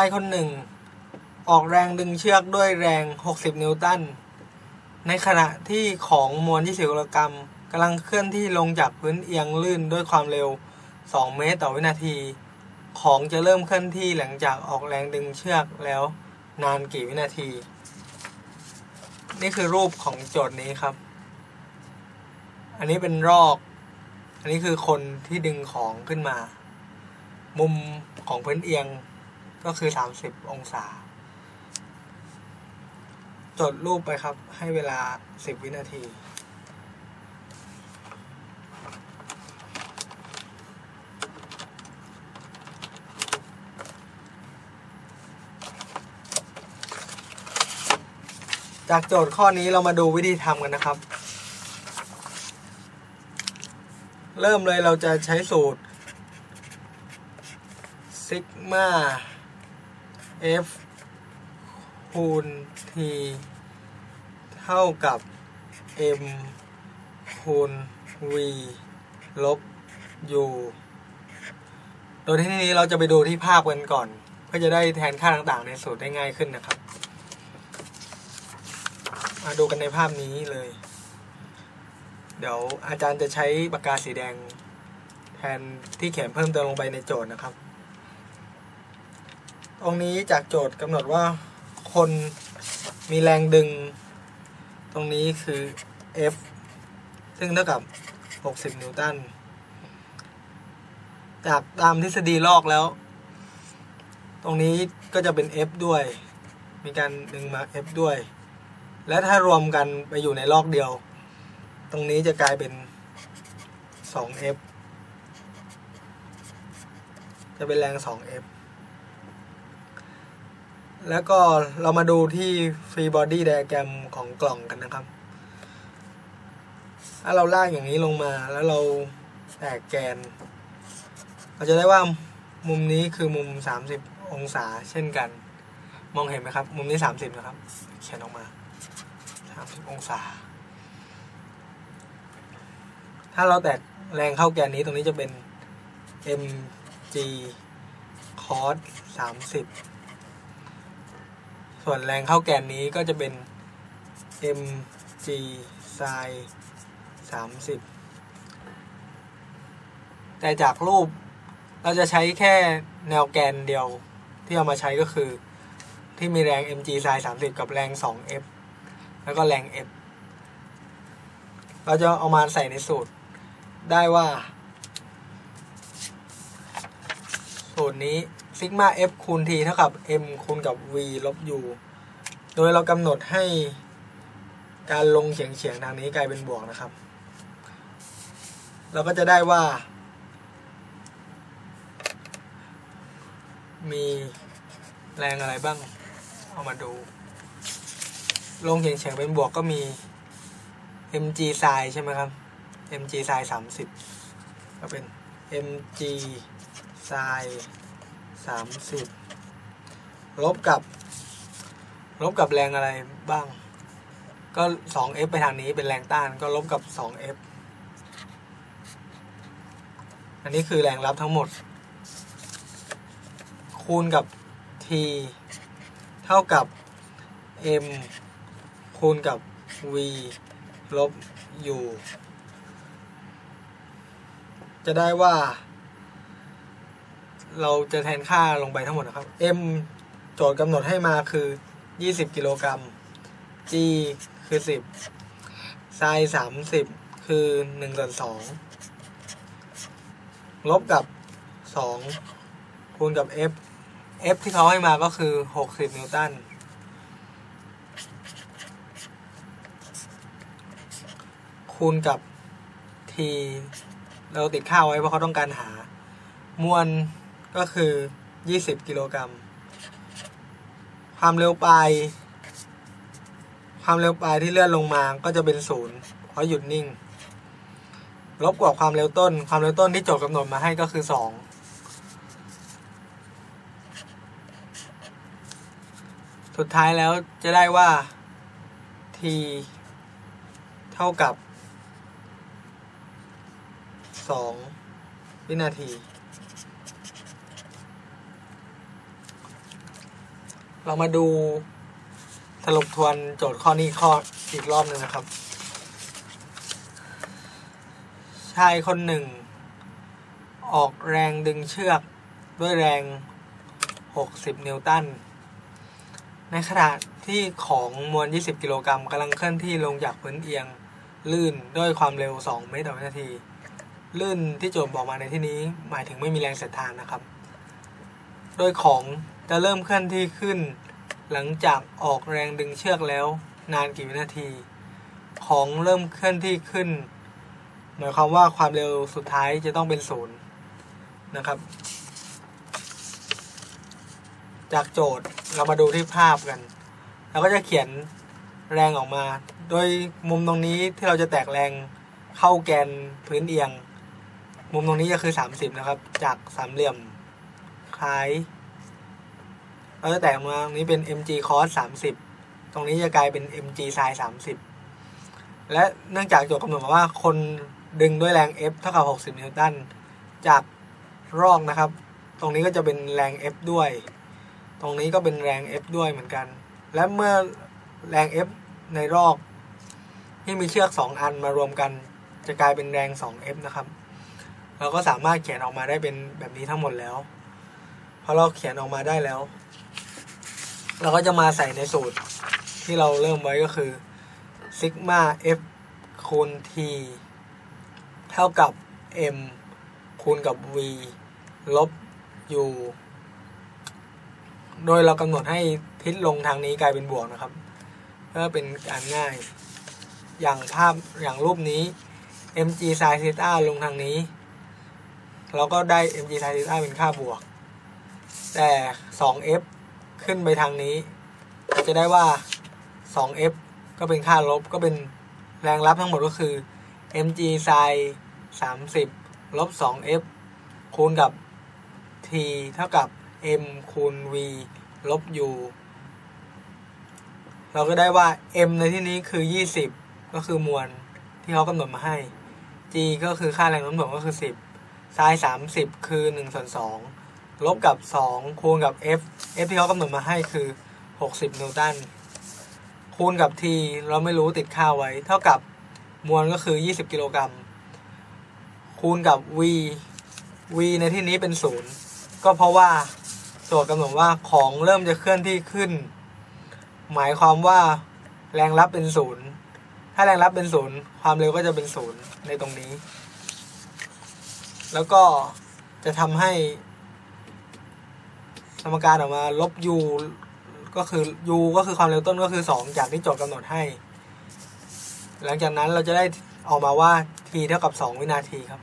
ายคนหนึ่ง ออกแรงดึงเชือกด้วยแรง 60 นิวตัน ในขณะที่ของมวล 20 กิโลกรัมกำลังเคลื่อนที่ลงจากพื้นเอียงลื่นด้วยความเร็ว 2 เมตรต่อวินาที ของจะเริ่มเคลื่อนที่หลังจากออกแรงดึงเชือกแล้วนานกี่วินาที นี่คือรูปของโจทย์นี้ครับ อันนี้เป็นรอก อันนี้คือคนที่ดึงของขึ้นมา มุมของพื้นเอียง ก็คือ30องศา จดรูปไปครับ ให้เวลา10วินาทีจากโจทย์ข้อนี้เรามาดูวิธีทำกันนะครับ เริ่มเลยเราจะใช้สูตรซิกมา F คูณ T เท่ากับ M คูณ V ลบ U โดยที่นี้เราจะไปดูที่ภาพกันก่อน เพื่อจะได้แทนค่าต่างๆ ในสูตรได้ง่ายขึ้นนะครับ มาดูกันในภาพนี้เลย เดี๋ยวอาจารย์จะใช้ปากกาสีแดง แทนที่เขียนเพิ่มเติมลงไปในโจทย์นะครับ ตรงนี้จากโจทย์กำหนดว่าคนมีแรงดึง ตรงนี้คือ F ซึ่งเท่ากับ 60 นิวตัน จากตามทฤษฎีลอกแล้ว ตรงนี้ก็จะเป็น F ด้วย มีการดึงมา F ด้วย และถ้ารวมกันไปอยู่ในลอกเดียว ตรงนี้จะกลายเป็น 2F จะเป็นแรง 2F แล้วก็เรามาดูที่ Free Body Diagram ของกล่องกันนะครับ ถ้าเราลากอย่างนี้ลงมาแล้วเราแตกแกน เราจะได้ว่ามุมนี้คือมุม 30 องศาเช่นกัน มองเห็นไหมครับ มุมนี้ 30 นะครับ เขียนออกมา 30 องศา ถ้าเราแตกแรงเข้าแกนนี้ตรงนี้จะเป็น mg cos 30 ส่วนแรงเข้าแกนนี้ก็จะเป็น mg sin 30 แต่จากรูปเราจะใช้แค่แนวแกนเดียวที่เอามาใช้ก็คือ ที่มีแรง mg sin 30 กับแรง 2f แล้วก็แรง f เราจะเอามาใส่ในสูตรได้ว่า สูตรนี้ ซิกมา f คูณ t เท่ากับ m คูณกับ v ลบ u โดยเรากำหนดให้การลงเฉียงเฉียงๆทางนี้กลายเป็นบวกนะครับ เราก็จะได้ว่า มีแรงอะไรบ้าง เอามาดู ลงเฉียงเฉียงๆเป็นบวกก็มี mg ไซใช่ไหมครับ mg ไซน์สามสิบก็เป็น mg ไซ สามสิบลบกับ ลบกับแรงอะไรบ้าง ก็ 2f ไปทางนี้เป็นแรงต้านก็ลบกับ 2f อันนี้คือแรงรับทั้งหมด คูณกับ t เท่ากับ m คูณกับ v ลบ u จะได้ว่า เราจะแทนค่าลงไปทั้งหมดนะครับ m โจทย์กำหนดให้มาคือ 20 กิโลกรัม g คือ 10 sin 30 คือ1ส่วน2ลบกับ 2 คูณกับ f f ที่เขาให้มาก็คือ 60 นิวตันคูณกับ t เราติดค่าไว้เพราะเขาต้องการหามวล ก็คือ 20 กิโลกรัม ความเร็วปลาย ความเร็วปลายที่เลื่อนลงมาก็จะเป็นศูนย์เพราะหยุดนิ่ง ลบกว่าความเร็วต้น ความเร็วต้นที่โจทย์กำหนดมาให้ก็คือสองสุดท้ายแล้วจะได้ว่า t เท่ากับ 2 วินาที เรามาดูสรุปทวนโจทย์ข้อนี้ข้ออีกรอบหนึ่งนะครับ ชายคนหนึ่ง ออกแรงดึงเชือกด้วยแรง 60 นิวตัน ในขณะที่ของมวล 20 กิโลกรัมกำลังเคลื่อนที่ลงจากพื้นเอียง ลื่นด้วยความเร็ว 2 เมตรต่อวินาที ลื่นที่โจทย์บอกมาในที่นี้หมายถึงไม่มีแรงเสียดทานนะครับ โดยของ จะเริ่มเคลื่อนที่ขึ้น หลังจากออกแรงดึงเชือกแล้วนานกี่วินาที ของเริ่มเคลื่อนที่ขึ้น หมายความว่าความเร็วสุดท้ายจะต้องเป็นศูนย์นะครับ จากโจทย์เรามาดูที่ภาพกันเราก็จะเขียนแรงออกมา โดยมุมตรงนี้ที่เราจะแตกแรงเข้าแกนพื้นเอียง มุมตรงนี้ก็คือ 30 นะครับ จากสามเหลี่ยมคล้าย เราจะแตกมาตรงนี้เป็น mg cos 30 ตรงนี้จะกลายเป็น mg sin 30 และเนื่องจากโจทย์กำหนดมาว่าคนดึงด้วยแรง F เท่ากับ 60 นิวตัน จากรอกนะครับ ตรงนี้ก็จะเป็นแรง F ด้วย ตรงนี้ก็เป็นแรง F ด้วยเหมือนกัน และเมื่อแรง F ในรอกที่มีเชือก 2 อันมารวมกัน จะกลายเป็นแรง 2F นะครับ เราก็สามารถเขียนออกมาได้เป็นแบบนี้ทั้งหมดแล้ว พอเราเขียนออกมาได้แล้ว เราก็จะมาใส่ในสูตรที่เราเริ่มไว้ก็คือซิกมา F คูณ T เท่ากับ M คูณกับ V ลบ U โดยเรากำหนดให้ทิศลงทางนี้กลายเป็นบวกนะครับ เพื่อเป็นการง่าย อย่างภาพอย่างรูปนี้ mg sin t ลงทางนี้ เราก็ได้ mg sin t เป็นค่าบวก แต่ 2f ขึ้นไปทางนี้เราจะได้ว่า 2f ก็เป็นค่าลบก็เป็นแรงรับทั้งหมดก็คือ mg sin 30 ลบ 2f คูณกับ t เท่ากับ m คูณ v ลบ u เราก็ได้ว่า m ในที่นี้คือ 20 ก็คือมวลที่เขากำหนดมาให้ g ก็คือค่าแรงโน้มถ่วงก็คือ 10 sin 30 คือ1ส่วน2 ลบกับ 2 คูณกับ f f ที่เขากำหนดมาให้คือ 60 นิวตัน คูณกับ t เราไม่รู้ติดค่าไว้ เท่ากับมวลก็คือ 20 กิโลกรัม คูณกับ v v ในที่นี้เป็น 0 ก็เพราะว่าโจทย์กำหนดว่าของเริ่มจะเคลื่อนที่ขึ้น หมายความว่าแรงรับเป็นศูนย์ถ้าแรงรับเป็นศูนย์ความเร็วก็จะเป็นศูนย์ในตรงนี้ แล้วก็จะทำให้ สมการออกมาลบ u ก็คือ u ก็คือความเร็วต้นก็คือ 2 จากที่โจทย์กำหนดให้ หลังจากนั้นเราจะได้ออกมาว่า t เท่ากับ 2 วินาทีครับ